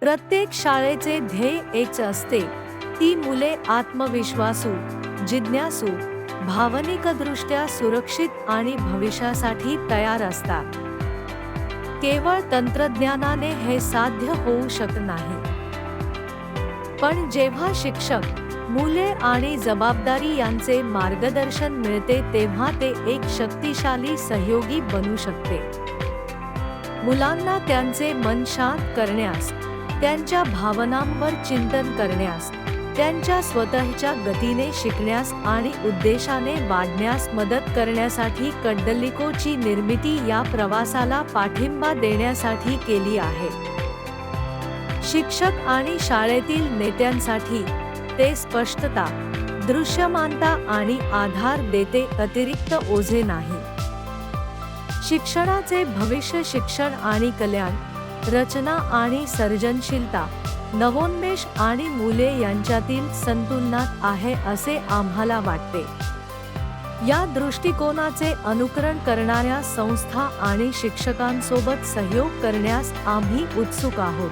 प्रत्येक शाळेचे ध्येय एकच असते. ती मुले आत्मविश्वासू जिज्ञासू भावनिकदृष्ट्या सुरक्षित आणि भविष्यासाठी तयार असतात. केवळ तंत्रज्ञानाने हे साध्य होऊ शकत नाही. पण जेव्हा शिक्षक मुले आणि जबाबदारी यांचे मार्गदर्शन मिळते तेव्हा ते एक शक्तिशाली सहयोगी बनू शकते. मुलांना त्यांचे मन शांत करण्यास त्यांच्या भावनांवर चिंतन करण्यास त्यांच्या स्वतःच्या गतीने शिकण्यास आणि उद्देशाने वाढण्यास मदत करण्यासाठी कड्डलिकोची निर्मिती या प्रवासाला पाठिंबा देण्यासाठी केली आहे. शिक्षक आणि शाळेतील नेत्यांसाठी ते स्पष्टता दृश्यमानता आणि आधार देते अतिरिक्त ओझे नाही. शिक्षणाचे भविष्य शिक्षण आणि कल्याण रचना आणि सर्जनशीलता नवोन्मेष आणि मुले यांच्यातील संतुलनात आहे असे आम्हाला वाटते. या दृष्टिकोनाचे अनुकरण करणाऱ्या संस्था आणि शिक्षकांसोबत सहयोग करण्यास आम्ही उत्सुक आहोत.